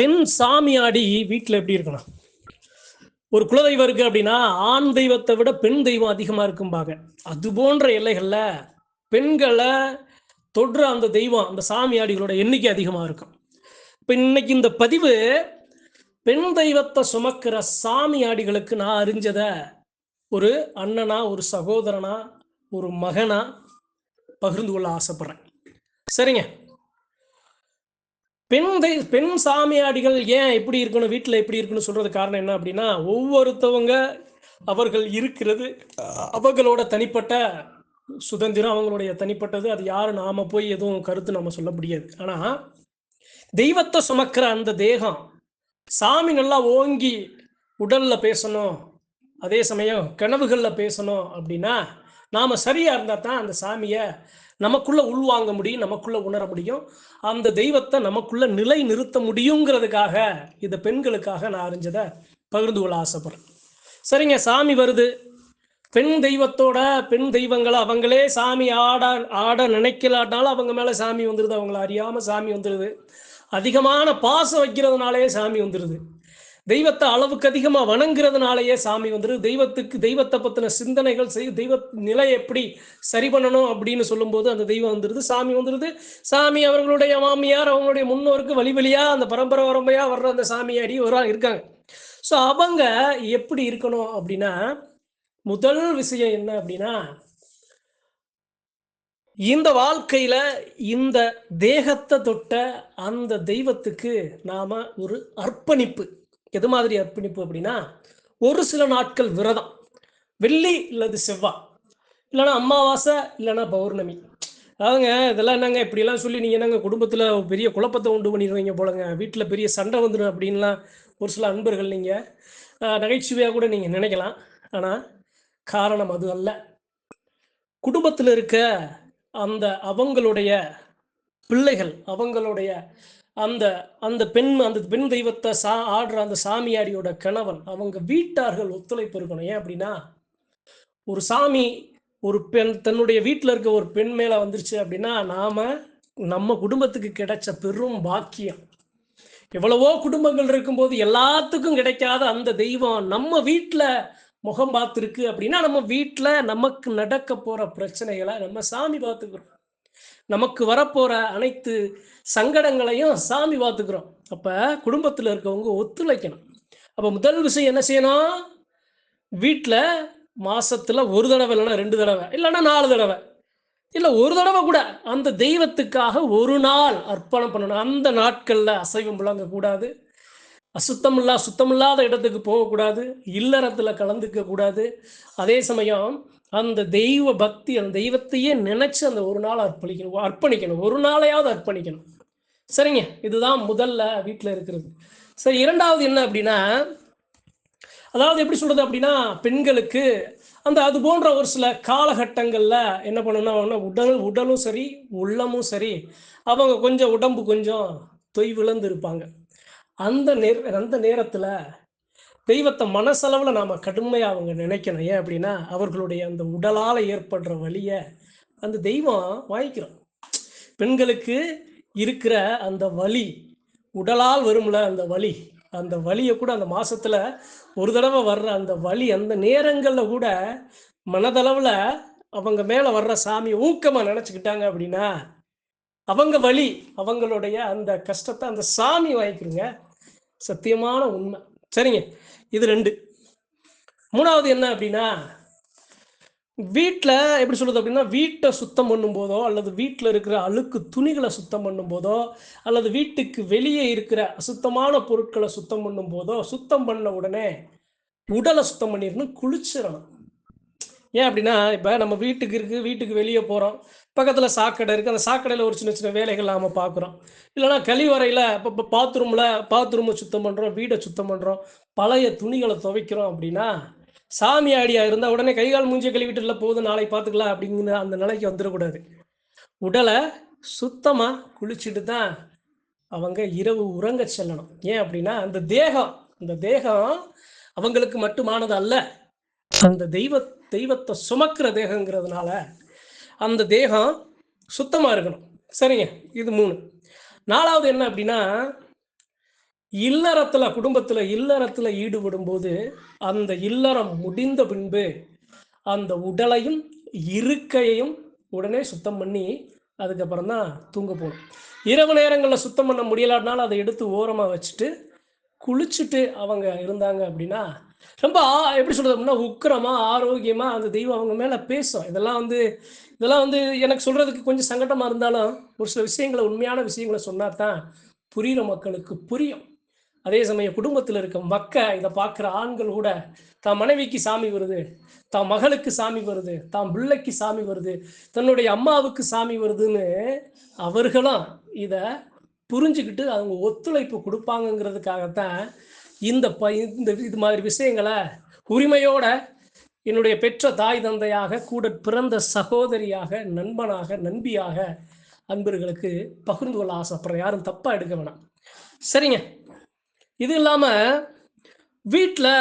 பெண் சாமியாடி வீட்டில் எப்படி இருக்கணும்? ஒரு குலதெய்வம் இருக்கு அப்படின்னா ஆண் தெய்வத்தை விட பெண் தெய்வம் அதிகமாக இருக்கும்பாங்க. அது போன்ற எல்லைகளில் பெண்களை தொடுற அந்த தெய்வம் அந்த சாமியாடிகளோட எண்ணிக்கை அதிகமாக இருக்கும். இப்போ இன்னைக்கு இந்த பதிவு பெண் தெய்வத்தை சுமக்கிற சாமியாடிகளுக்கு நான் அறிஞ்சத ஒரு அண்ணனா ஒரு சகோதரனா ஒரு மகனா பகிர்ந்து கொள்ள ஆசைப்படுறேன். சரிங்க? பெண் தெய் பெண் சாமியாடிகள் ஏன் எப்படி இருக்கணும் வீட்டில் எப்படி இருக்கணும் சொல்றது காரணம் என்ன அப்படின்னா ஒவ்வொருத்தவங்க அவர்கள் இருக்கிறது அவங்களோட தனிப்பட்ட சுதந்திரம் அவங்களுடைய தனிப்பட்டது அது யாரும் நாம போய் எதுவும் கருத்து நம்ம சொல்ல முடியாது. ஆனா தெய்வத்தை சுமக்கிற அந்த தேகம் சாமி நல்லா ஓங்கி உடல்ல பேசணும் அதே சமயம் கனவுகளில் பேசணும் அப்படின்னா நாம சரியா இருந்தா தான் அந்த சாமியை நமக்குள்ள உள்வாங்க முடியும் நமக்குள்ள உணர முடியும். அந்த தெய்வத்தை நமக்குள்ள நிலை நிறுத்த முடியுங்கிறதுக்காக இந்த பெண்களுக்காக நான் அறிஞ்சதை பகிர்ந்து கொள்ள ஆசைப்படுறேன். சரிங்க சாமி வருது. பெண் தெய்வத்தோட பெண் தெய்வங்களை அவங்களே சாமி ஆட ஆட நினைக்கலாட்டாலும் அவங்க மேல சாமி வந்துடுது அவங்கள அறியாம சாமி வந்துடுது அதிகமான பாசம் வைக்கிறதுனாலே சாமி வந்துடுது தெய்வத்தை அளவுக்கு அதிகமாக வணங்குறதுனாலயே சாமி வந்துடுது தெய்வத்துக்கு தெய்வத்தை பற்றின சிந்தனைகள் செய் தெய்வ நிலை எப்படி சரி பண்ணணும் அப்படின்னு சொல்லும்போது அந்த தெய்வம் வந்துடுது சாமி வந்துடுது சாமி அவர்களுடைய மாமியார் அவங்களுடைய முன்னோருக்கு வழி வழியாக அந்த பரம்பரை பரம்பரையாக வர்ற அந்த சாமியாடி ஒரு இருக்காங்க. ஸோ அவங்க எப்படி இருக்கணும் அப்படின்னா முதல் விஷயம் என்ன அப்படின்னா இந்த வாழ்க்கையில இந்த தேகத்தை தொட்ட அந்த தெய்வத்துக்கு நாம ஒரு அர்ப்பணிப்பு. எது மாதிரி அர்ப்பணிப்பு அப்படின்னா ஒரு சில நாட்கள் விரதம். வெள்ளி இல்லது செவ்வாய் இல்லைன்னா அமாவாசை இல்லைன்னா பௌர்ணமி. அதாவதுங்க இதெல்லாம் என்னங்க இப்படிலாம் சொல்லி நீங்கள் என்னங்க குடும்பத்தில் பெரிய குழப்பத்தை உண்டு பண்ணிடுவீங்க போலங்க. வீட்டில் பெரிய சண்டை வந்துடும் அப்படின்லாம் ஒரு சில அன்பர்கள் நீங்கள் நகைச்சுவையாக கூட நீங்கள் நினைக்கலாம். ஆனால் காரணம் அது அல்ல. குடும்பத்தில் இருக்க அந்த அவங்களுடைய பிள்ளைகள் அவங்களுடைய அந்த அந்த பெண் அந்த பெண் தெய்வத்தை சா ஆடுற அந்த சாமியாடியோட கணவன் அவங்க வீட்டார்கள் ஒத்துழைப்பு இருக்கணும். ஏன் அப்படின்னா ஒரு சாமி ஒரு பெண் தன்னுடைய வீட்டில் இருக்க ஒரு பெண் மேலே வந்துருச்சு அப்படின்னா நாம நம்ம குடும்பத்துக்கு கிடைச்ச பெரும் பாக்கியம். எவ்வளவோ குடும்பங்கள் இருக்கும்போது எல்லாத்துக்கும் கிடைக்காத அந்த தெய்வம் நம்ம வீட்டில் முகம் பார்த்துருக்கு அப்படின்னா நம்ம வீட்டில் நமக்கு நடக்க போகிற பிரச்சனைகளை நம்ம சாமி பார்த்துக்கிறோம். நமக்கு வரப்போற அனைத்து சங்கடங்களையும் சாமி பார்த்துக்கிறோம். அப்ப குடும்பத்தில் இருக்கவங்க ஒத்துழைக்கணும். அப்ப முதல் விஷயம் என்ன செய்யணும்? வீட்டில் மாசத்துல ஒரு தடவை இல்லைன்னா ரெண்டு தடவை இல்லைன்னா நாலு தடவை இல்லை ஒரு தடவை கூட அந்த தெய்வத்துக்காக ஒரு நாள் அர்ப்பணம் பண்ணணும். அந்த நாட்களில் அசைவம் விளங்கக்கூடாது அசுத்தமில்லா சுத்தமில்லாத இடத்துக்கு போகக்கூடாது. இல்லறத்தில் கலந்துக்க கூடாது. அதே சமயம் அந்த தெய்வ பக்தி அந்த தெய்வத்தையே நினைச்சு அந்த ஒரு நாள் அர்ப்பணிக்கணும் அர்ப்பணிக்கணும். ஒரு நாளையாவது அர்ப்பணிக்கணும். சரிங்க? இதுதான் முதல்ல வீட்டில் இருக்கிறது. சரி இரண்டாவது என்ன அப்படின்னா அதாவது எப்படி சொல்றது அப்படின்னா பெண்களுக்கு அந்த அது போன்ற ஒரு சில காலகட்டங்களில் என்ன பண்ணணும்னா உடல் உடலும் சரி உள்ளமும் சரி அவங்க கொஞ்சம் உடம்பு கொஞ்சம் தொய்விழந்து இருப்பாங்க. அந்த நேர் அந்த நேரத்தில் தெய்வத்தை மனசளவில் நாம் கடுமையாக அவங்க நினைக்கணும். ஏன் அப்படின்னா அவர்களுடைய அந்த உடலால் ஏற்படுற வழியை அந்த தெய்வம் வாங்கிக்கிறோம். பெண்களுக்கு இருக்கிற அந்த வலி உடலால் வரும்ல அந்த வலி அந்த வலியை கூட அந்த மாசத்துல ஒரு தடவை வர்ற அந்த வலி அந்த நேரங்களில் கூட மனதளவில் அவங்க மேலே வர்ற சாமியை ஊக்கமாக நினச்சிக்கிட்டாங்க அப்படின்னா அவங்க வழி அவங்களுடைய அந்த கஷ்டத்தை அந்த சாமி வாங்கிக்கிறோங்க. சத்தியமான உண்மை. சரிங்க. இது ரெண்டு. மூணாவது என்ன அப்படின்னா வீட்டில் எப்படி சொல்றது அப்படின்னா வீட்டை சுத்தம் பண்ணும்போதோ அல்லது வீட்டில் இருக்கிற அழுக்கு துணிகளை சுத்தம் பண்ணும்போதோ அல்லது வீட்டுக்கு வெளியே இருக்கிற அசுத்தமான பொருட்களை சுத்தம் பண்ணும்போதோ சுத்தம் பண்ண உடனே உடலை சுத்தம் பண்ணிடணும் குளிச்சிடணும். ஏன் அப்படின்னா இப்போ நம்ம வீட்டுக்கு இருக்கு வீட்டுக்கு வெளியே போகிறோம் பக்கத்தில் சாக்கடை இருக்குது அந்த சாக்கடையில் ஒரு சின்ன சின்ன வேலைகள் நாம் பார்க்குறோம் இல்லைனா கழிவறையில் இப்போ இப்போ பாத்ரூமில் பாத்ரூமை சுத்தம் பண்ணுறோம் வீடை சுத்தம் பண்ணுறோம் பழைய துணிகளை துவைக்கிறோம் அப்படின்னா சாமி ஆடியா இருந்தால் உடனே கைகால் மூஞ்சி கழுவிட்டு இல்லை போதும் நாளை பார்த்துக்கலாம் அப்படிங்கிற அந்த நிலைக்கு வந்துடக்கூடாது. உடலை சுத்தமாக குளிச்சுட்டு தான் அவங்க இரவு உறங்க செல்லணும். ஏன் அப்படின்னா அந்த தேகம் அந்த தேகம் அவங்களுக்கு மட்டுமானது அல்ல. அந்த தெய்வ தெய்வத்தை சுமக்கிற தேகங்கிறதுனால அந்த தேகம் சுத்தமாக இருக்கணும். சரிங்க? இது மூணு. நாலாவது என்ன அப்படின்னா இல்லறத்தில் குடும்பத்தில் இல்லறத்தில் ஈடுபடும் போது அந்த இல்லறம் முடிந்த பின்பு அந்த உடலையும் இருக்கையையும் உடனே சுத்தம் பண்ணி அதுக்கப்புறம் தான் தூங்க போகணும். இரவு நேரங்களில் சுத்தம் பண்ண முடியலாட்டினாலும் அதை எடுத்து ஓரமாக வச்சுட்டு குளிச்சுட்டு அவங்க இருந்தாங்க அப்படின்னா ரொம்ப எப்படி சொல்றது அப்படின்னா உக்கிரமா ஆரோக்கியமா அந்த தெய்வம் அவங்க மேல பேசும். இதெல்லாம் வந்து இதெல்லாம் வந்து எனக்கு சொல்றதுக்கு கொஞ்சம் சங்கடமா இருந்தாலும் ஒரு சில விஷயங்களை உண்மையான விஷயங்களை சொன்னா தான் புரியுற மக்களுக்கு புரியும். அதே சமயம் குடும்பத்தில் இருக்க மக்க இதை பார்க்குற ஆண்கள் கூட தான் மனைவிக்கு சாமி வருது தான் மகளுக்கு சாமி வருது தான் பிள்ளைக்கு சாமி வருது தன்னுடைய அம்மாவுக்கு சாமி வருதுன்னு அவர்களும் இதை புரிஞ்சுக்கிட்டு அவங்க ஒத்துழைப்பு கொடுப்பாங்கங்கிறதுக்காகத்தான் இந்த ப இந்த இது மாதிரி விஷயங்களை உரிமையோட என்னுடைய பெற்ற தாய் தந்தையாக கூட பிறந்த சகோதரியாக நண்பனாக நண்பியாக அன்பர்களுக்கு பகிர்ந்து கொள்ள ஆசைப்படுறேன் யாரும் தப்பாக எடுக்க வேணாம். சரிங்க. இது இல்லாமல் வீட்டில்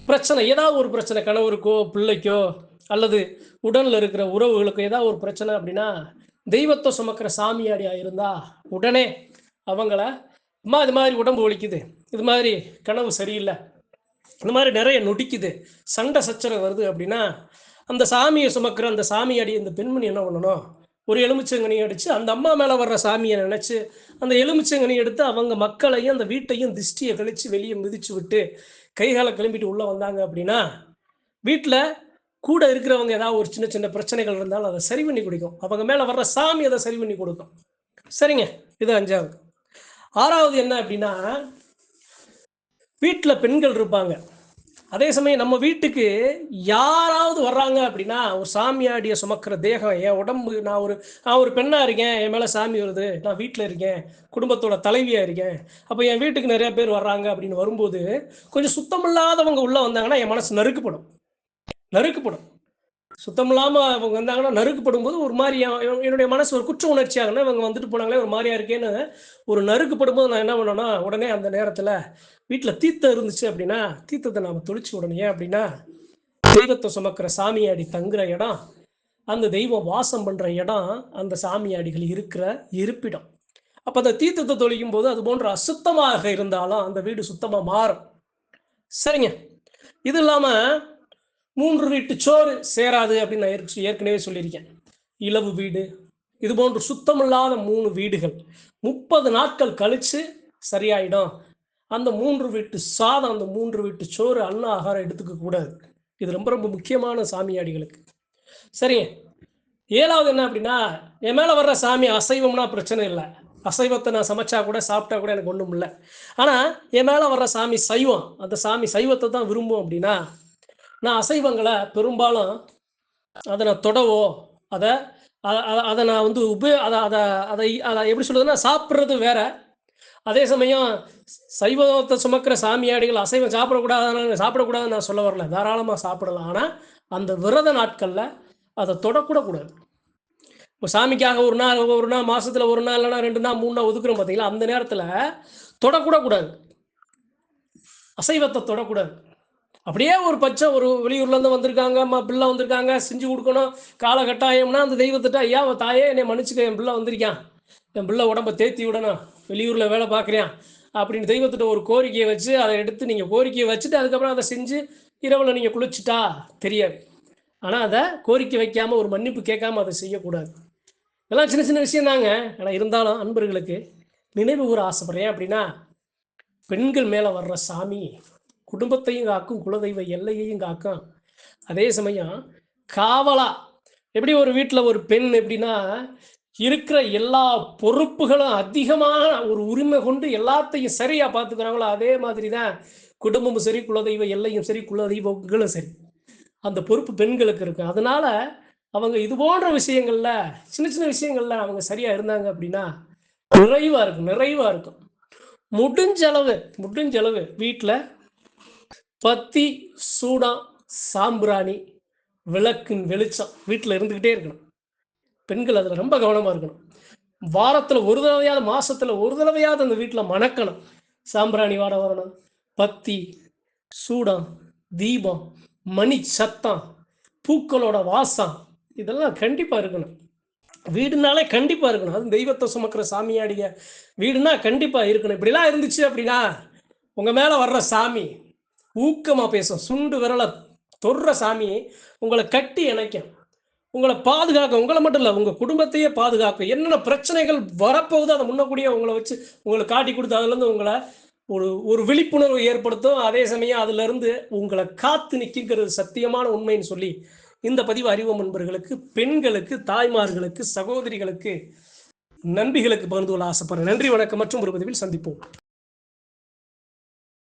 பிரச்சனை ஏதாவது ஒரு பிரச்சனை கணவருக்கோ பிள்ளைக்கோ அல்லது உடலில் இருக்கிற உறவுகளுக்கோ ஏதாவது ஒரு பிரச்சனை அப்படின்னா தெய்வத்தை சுமக்கிற சாமியாடியாக இருந்தால் உடனே அவங்கள அம்மா இது மாதிரி உடம்பு ஒழிக்குது இது மாதிரி கனவு சரியில்லை. இந்த மாதிரி நிறைய நொடிக்குது. சண்டை சச்சரவு வருது அப்படின்னா அந்த சாமியை சுமக்கிற அந்த சாமியாடி அந்த பெண்மணி என்ன பண்ணணும்? ஒரு எலுமிச்சங்கனி அடித்து அந்த அம்மா மேலே வர்ற சாமியை நினச்சி அந்த எலுமிச்சங்கனி எடுத்து அவங்க மக்களையும் அந்த வீட்டையும் திஷ்டியை கழித்து வெளியே மிதிச்சு விட்டு கைகால கிளம்பிட்டு உள்ளே வந்தாங்க அப்படின்னா வீட்டில் கூட இருக்கிறவங்க ஏதாவது ஒரு சின்ன சின்ன பிரச்சனைகள் இருந்தாலும் அதை சரி பண்ணி கொடுக்கும். அவங்க மேலே வர்ற சாமி அதை சரி பண்ணி கொடுக்கும். சரிங்க? இது அஞ்சாவது. ஆறாவது என்ன அப்படின்னா வீட்டில் பெண்கள் இருப்பாங்க. அதே சமயம் நம்ம வீட்டுக்கு யாராவது வர்றாங்க அப்படின்னா ஒரு சாமியாடிய சுமக்கிற தேகம் என் உடம்பு நான் ஒரு நான் ஒரு பெண்ணாக இருக்கேன் என் மேலே சாமி வருது நான் வீட்டில் இருக்கேன் குடும்பத்தோட தலைவியாக இருக்கேன் அப்போ என் வீட்டுக்கு நிறைய பேர் வர்றாங்க அப்படின்னு வரும்போது கொஞ்சம் சுத்தமில்லாதவங்க உள்ளே வந்தாங்கன்னா என் மனசு நறுக்குப்படும். நறுக்குப்படும். சுத்தம் இல்லாமல் அவங்க வந்தாங்கன்னா நறுக்கப்படும் போது ஒரு மாதிரி என்னுடைய மனசு ஒரு குற்ற உணர்ச்சி ஆகுனா இவங்க வந்துட்டு போனாங்களே ஒரு மாதிரியா இருக்கேன்னு ஒரு நறுக்கப்படும் போது நான் என்ன பண்ணேன்னா உடனே அந்த நேரத்தில் வீட்டில் தீர்த்தம் இருந்துச்சு அப்படின்னா தீர்த்தத்தை நாம் தொளிச்சு உடனே அப்படின்னா தெய்வத்தை சுமக்கிற சாமியாடி தங்குற இடம் அந்த தெய்வம் வாசம் பண்ணுற இடம் அந்த சாமியாடிகள் இருக்கிற இருப்பிடம். அப்போ அந்த தீர்த்தத்தை தொழிக்கும் போது அது போன்ற அசுத்தமாக இருந்தாலும் அந்த வீடு சுத்தமாக மாறும். சரிங்க. இது இல்லாமல் மூன்று வீட்டு சோறு சேராது அப்படின்னு நான் ஏற்கனவே சொல்லியிருக்கேன். இலவு வீடு இது போன்று சுத்தமில்லாத மூணு வீடுகள். முப்பது நாட்கள் கழிச்சு சரியாயிடும். அந்த மூன்று வீட்டு சாதம் அந்த மூன்று வீட்டு சோறு அன்ன ஆகாரம் எடுத்துக்க கூடாது. இது ரொம்ப ரொம்ப முக்கியமான சாமியாடிகளுக்கு. சரி ஏழாவது என்ன அப்படின்னா என் மேலே வர்ற சாமி அசைவம்னா பிரச்சனை இல்லை. அசைவத்தை நான் சமைச்சா கூட சாப்பிட்டா கூட எனக்கு ஒன்றும் இல்லை. ஆனால் என் மேலே வர்ற சாமி சைவம் அந்த சாமி சைவத்தை தான் விரும்பும் அப்படின்னா நான் அசைவங்களை பெரும்பாலும் அதை நான் தொடவோ அதை அதை நான் வந்து உபயோ அதை அதை அதை அதை எப்படி சொல்கிறதுன்னா சாப்பிட்றது வேற. அதே சமயம் சைவத்தை சுமக்கிற சாமியாடிகள் அசைவம் சாப்பிடக்கூடாதுன்னு சாப்பிடக்கூடாதுன்னு நான் சொல்ல வரல. தாராளமாக சாப்பிடலாம். ஆனால் அந்த விரத நாட்களில் அதை தொடக்கூட கூடாது. இப்போ சாமிக்காக ஒரு நாள் ஒரு நாள் மாதத்தில் ஒரு நாள் இல்லைன்னா ரெண்டு நாள் மூணு நாள் ஒதுக்குறோம் பார்த்தீங்களா அந்த நேரத்தில் தொடக்கூட கூடாது. அசைவத்தை தொடக்கூடாது. அப்படியே ஒரு பச்சை ஒரு வெளியூர்லேருந்து வந்திருக்காங்க அம்மா பிள்ளை வந்திருக்காங்க செஞ்சு கொடுக்கணும் கால கட்டாயம்னா அந்த தெய்வத்திட்ட ஐயா தாயே என்னை மன்னிச்சுக்க என் பிள்ளை வந்திருக்கான். என் பிள்ளை உடம்ப தேத்தி விடணும் வெளியூரில் வேலை பார்க்குறேன் அப்படின்னு தெய்வத்திட்ட ஒரு கோரிக்கையை வச்சு அதை எடுத்து நீங்கள் கோரிக்கையை வச்சுட்டு அதுக்கப்புறம் அதை செஞ்சு இரவில் நீங்கள் குளிச்சுட்டா தெரியாது. ஆனால் அதை கோரிக்கை வைக்காமல் ஒரு மன்னிப்பு கேட்காம அதை செய்யக்கூடாது. இதெல்லாம் சின்ன சின்ன விஷயம் தாங்க ஆனால் இருந்தாலும் அன்பர்களுக்கு நினைவு கூற ஆசைப்படுறேன் அப்படின்னா பெண்கள் மேலே வர்ற சாமி குடும்பத்தையும் காக்கும் குலதெய்வ எல்லையையும் காக்கும். அதே சமயம் காவலா எப்படி ஒரு வீட்டில் ஒரு பெண் எப்படின்னா இருக்கிற எல்லா பொறுப்புகளும் அதிகமான ஒரு உரிமை கொண்டு எல்லாத்தையும் சரியாக பார்த்துக்கிறாங்களோ அதே மாதிரி தான் குடும்பமும் சரி குலதெய்வ எல்லையும் சரி குலதெய்வங்களும் சரி. அந்த பொறுப்பு பெண்களுக்கு இருக்கு. அதனால அவங்க இது போன்ற விஷயங்கள்ல சின்ன சின்ன விஷயங்கள்ல அவங்க சரியா இருந்தாங்க அப்படின்னா நிறைவா இருக்கும் நிறைவா இருக்கும். முடிஞ்சளவு முடிஞ்சளவு அளவு வீட்டில் பத்தி சூடம் சாம்பிராணி விளக்கின் வெளிச்சம் வீட்டில் இருந்துக்கிட்டே இருக்கணும். பெண்கள் அதில் ரொம்ப கவனமாக இருக்கணும். வாரத்தில் ஒரு தடவையாவது மாசத்துல ஒரு தடவையாவது அந்த வீட்டில் மணக்கணும். சாம்பிராணி வாட வரணும். பத்தி சூடம் தீபம் மணி சத்தம் பூக்களோட வாசம் இதெல்லாம் கண்டிப்பாக இருக்கணும். வீடுனாலே கண்டிப்பாக இருக்கணும். அதுவும் தெய்வத்தை சுமக்கிற சாமியாடிய வீடுனா கண்டிப்பாக இருக்கணும். இப்படிலாம் இருந்துச்சு அப்படின்னா உங்கள் மேலே வர்ற சாமி ஊக்கமாக பேசும். சுண்டு விரலை தொடுற சாமி உங்களை கட்டி இணைக்கும். உங்களை பாதுகாக்க உங்களை மட்டும் இல்லை உங்கள் குடும்பத்தையே பாதுகாக்கும் என்னென்ன பிரச்சனைகள் வரப்போகுது அதை முன்னக்கூடிய உங்களை வச்சு உங்களை காட்டி கொடுத்து அதுலேருந்து உங்களை ஒரு ஒரு விழிப்புணர்வு ஏற்படுத்தும். அதே சமயம் அதுலேருந்து உங்களை காத்து நிற்கிங்கிறது சத்தியமான உண்மைன்னு சொல்லி இந்த பதிவு அறிவு நண்பர்களுக்கு பெண்களுக்கு தாய்மார்களுக்கு சகோதரிகளுக்கு நன்றிகளுக்கு பகிர்ந்து கொள்ள ஆசைப்படுறேன். நன்றி வணக்கம். மற்றும் ஒரு பதிவில் சந்திப்போம்.